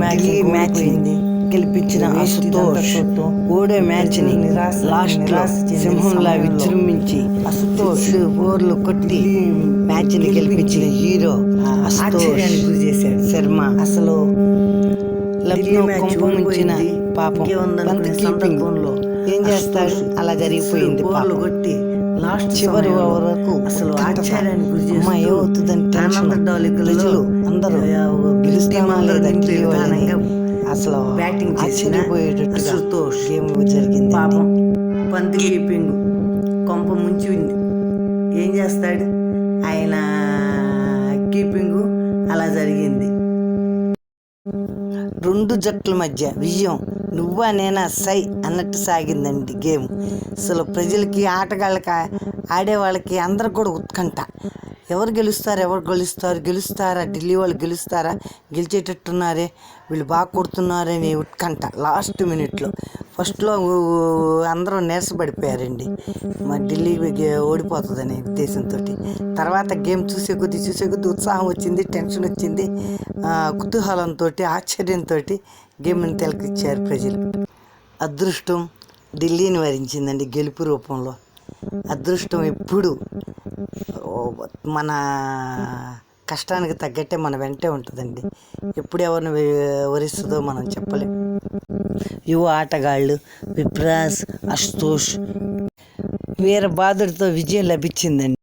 Match match గెలిపించిన అశుతోష్ ఓడే మ్యాచ్ని లాస్ట్లో సింహంలా విజృంభించి అశుతోష్ ఓవర్లు కొట్టి మ్యాచ్ని గెలిపించిన హీరో అశుతోష్ శర్మ. అసలు లక్నో మ్యాచ్ కొంప ముంచిన ఓడిపోయింది. పాపం ఏం చేస్తాడు? అలా జరిగిపోయింది బోర్లు పాపం. కొట్టి లాస్ట్ చివరి వరకు అసలు. ఆశ్చర్యానికి గురి చేస్తూ ఏమవుతుందని టెన్షన్. ప్రజలు అందరూ గెలుస్తామా అసలు బ్యాటింగ్ చేసిన ఆశ్చర్యపోయేటట్టుగా అశుతోష్ గేమ్ జరిగింది పాపం పంది కీపింగ్ కొంప ముంచింది ఏం చేస్తాడు ఆయన కీపింగ్ అలా జరిగింది రెండు జట్ల మధ్య విజయం నువ్వా నేనా సై అన్నట్టు సాగిందండి గేమ్. అసలు ప్రజలకి ఆటగాళ్ళకి ఆడేవాళ్ళకి అందరు అందరికి కూడా ఉత్కంఠ. ఎవరు గెలుస్తారు ఎవరు గెలుస్తారు గెలుస్తారా ఢిల్లీ వాళ్ళు గెలుస్తారా? గెలిచేటట్టున్నారే వీళ్ళు బాగా కొడుతున్నారని ఉత్కంఠ లాస్ట్ మినిట్లో. ఫస్ట్లో అందరూ నీరసపడిపోయారండి. మా ఢిల్లీ ఓడిపోతుందనే ఉద్దేశంతో తర్వాత గేమ్ చూసే కొద్దీ చూసే కొద్దీ ఉత్సాహం వచ్చింది టెన్షన్ వచ్చింది. కుతూహలంతో ఆశ్చర్యంతో గేమ్ని తిలకిచ్చారు ప్రజలు. అదృష్టం ఢిల్లీని వరించిందండి గెలుపు రూపంలో. అదృష్టం ఎప్పుడు మన కష్టానికి తగ్గట్టే మన వెంటే ఉంటుందండి. ఎప్పుడు ఎవరిని వరిస్తుందో మనం చెప్పలేం. యువ ఆటగాళ్ళు విప్రాస్ అశుతోష్ వీర బాధుడితో విజయం లభించిందండి.